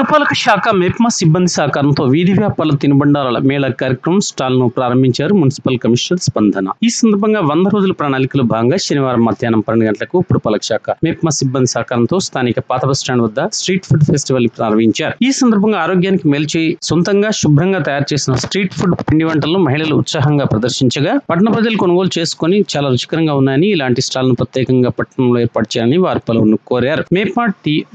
పురపాలక శాఖ మెప్మా సిబ్బంది సహకారంతో వీధి వ్యాపారుల తినుబండారాల మేళా కార్యక్రమం స్టాల్ను ప్రారంభించారు మున్సిపల్ కమిషనర్ స్పందన. ఈ సందర్భంగా వంద రోజుల ప్రణాళికలో భాగంగా శనివారం మధ్యాహ్నం పన్నెండు గంటలకు పురపాలక శాఖ మెప్మా సిబ్బంది సహకారంతో స్థానిక పాత బస్ స్టాండ్ వద్ద స్ట్రీట్ ఫుడ్ ఫెస్టివల్ ప్రారంభించారు. ఈ సందర్భంగా ఆరోగ్యానికి మేల్చి సొంతంగా శుభ్రంగా తయారు చేసిన స్ట్రీట్ ఫుడ్ పిండి వంటలను మహిళలు ఉత్సాహంగా ప్రదర్శించగా పట్టణ ప్రజలు కొనుగోలు చేసుకుని చాలా రుచికరంగా ఉన్నాయని ఇలాంటి స్టాల్ను ప్రత్యేకంగా పట్టణంలో ఏర్పాటు చేయాలని వారు పలువురు కోరారు. మేపా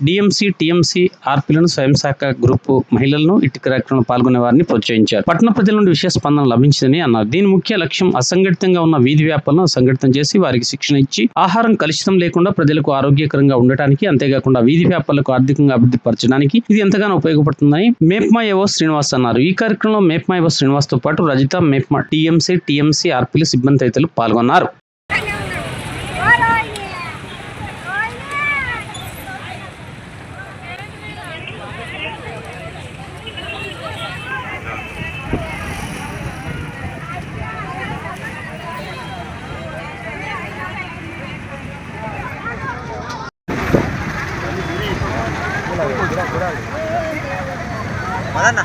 డిఎంసీ టీఎంసీ ఆర్పీలను స్వయం సహాయక గ్రూప్ మహిళలను ఇటు కార్యక్రమంలో పాల్గొనే వారిని ప్రోత్సహించారు. పట్టణ ప్రజల నుండి విశేష స్పందన లభించిందని అన్నారు. దీని ముఖ్య లక్ష్యం అసంఘటితంగా ఉన్న వీధి వ్యాపారులను సంఘటితం చేసి వారికి శిక్షణ ఇచ్చి ఆహారం కలుషితం లేకుండా ప్రజలకు ఆరోగ్యకరంగా ఉండటానికి అంతేకాకుండా వీధి వ్యాపారులకు ఆర్థికంగా అభివృద్ధి పరచడానికి ఇది ఎంతగానో ఉపయోగపడుతుందని మేప్మా ఏవో శ్రీనివాస్ అన్నారు. ఈ కార్యక్రమంలో మేప్మా ఏవో శ్రీనివాస్తో పాటు రజిత మేప్మా టీఎంసీ టీఎంసీ ఆర్పీలు సిబ్బంది తదితరులు పాల్గొన్నారు. పదన్న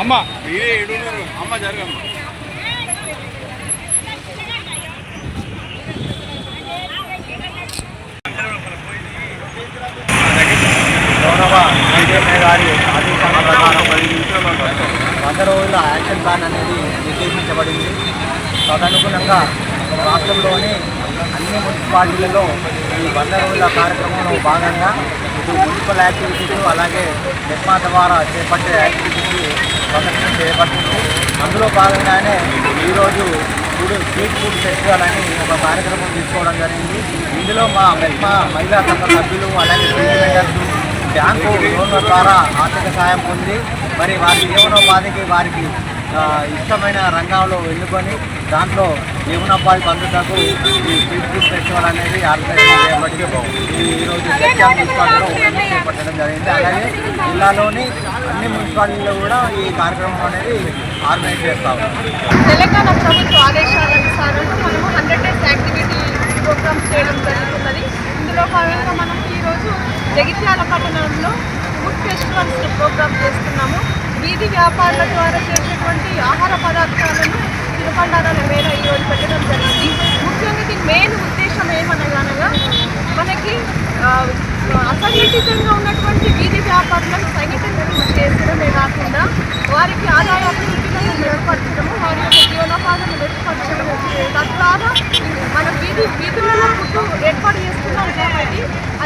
అమ్మ మీరే ఏడున్నారు. అమ్మ జరగమ్మ. గౌరవ గారి ఆదేశాల ప్రకారం వంద రోజుల యాక్షన్ ప్లాన్ అనేది నిర్దేశించబడింది. తదనుగుణంగా రాష్ట్రంలోని అన్ని మున్సిపాలిటీలలో ఈ వంద రోజుల కార్యక్రమంలో భాగంగా ఇటు మున్సిపల్ యాక్టివిటీస్ అలాగే నిర్మా ద్వారా చేపట్టే యాక్టివిటీస్ ప్రదర్శన చేపడుతుంది అందులో భాగంగానే ఈరోజు స్ట్రీట్ ఫుడ్ ఫెస్టివల్ అని ఒక కార్యక్రమం తీసుకోవడం జరిగింది. ఇందులో మా మెప్మా మహిళా సంఘ సభ్యులు అలాగే ఫీల్డ్ మెంబర్స్ బ్యాంకు లోన్ల ద్వారా ఆర్థిక సాయం పొంది మరి వారి జీవనోపాధికి వారికి ఇష్టమైన రంగంలో ఎన్నుకొని దాంట్లో జీవనోపాధి పొందుటకు ఈ స్ట్రీట్ ఫెస్టివల్ అనేది ఆర్గనైజ్ చేయబడి ఈరోజు జగ్యాల మున్సిపాలిటీలో చేపట్టడం జరిగింది. అలాగే జిల్లాలోని అన్ని మున్సిపాలిటీల్లో కూడా ఈ కార్యక్రమం అనేది ఆర్గనైజ్ చేస్తా ఉన్నాం తెలంగాణ ప్రభుత్వ ఆదేశాలనుసారం ఫుడ్ ఫెస్టివల్స్ ప్రోగ్రామ్ చేస్తున్నాము. వీధి వ్యాపారుల ద్వారా చేసేటువంటి ఆహార పదార్థాలను తినుబండారాల మేర ఈరోజు పెట్టడం జరిగింది. ముఖ్యంగా దీని మెయిన్ ఉద్దేశం ఏమనగానగా మనకి అసంఘటితంగా ఉన్నటువంటి వీధి వ్యాపారులను సంఘటన చేసడమే కాకుండా వారికి ఆదాయ అభివృద్ధిలను మెరుగుపరచడము వారి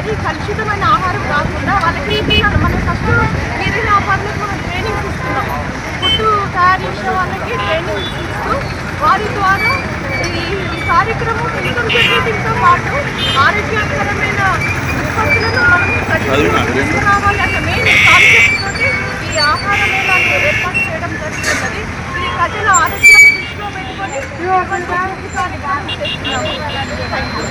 అది కలుషితమైన ఆహారం కాకుండా వాళ్ళకి మన కష్టం వీధి పనులకు మనం ట్రైనింగ్ ఇస్తున్నాం ఫుడ్ తయారు చేసిన వాళ్ళకి ట్రైనింగ్ ఇస్తూ వారి ద్వారా ఈ కార్యక్రమం ఇన్కమ్ పాటు ఆరోగ్యకరమైన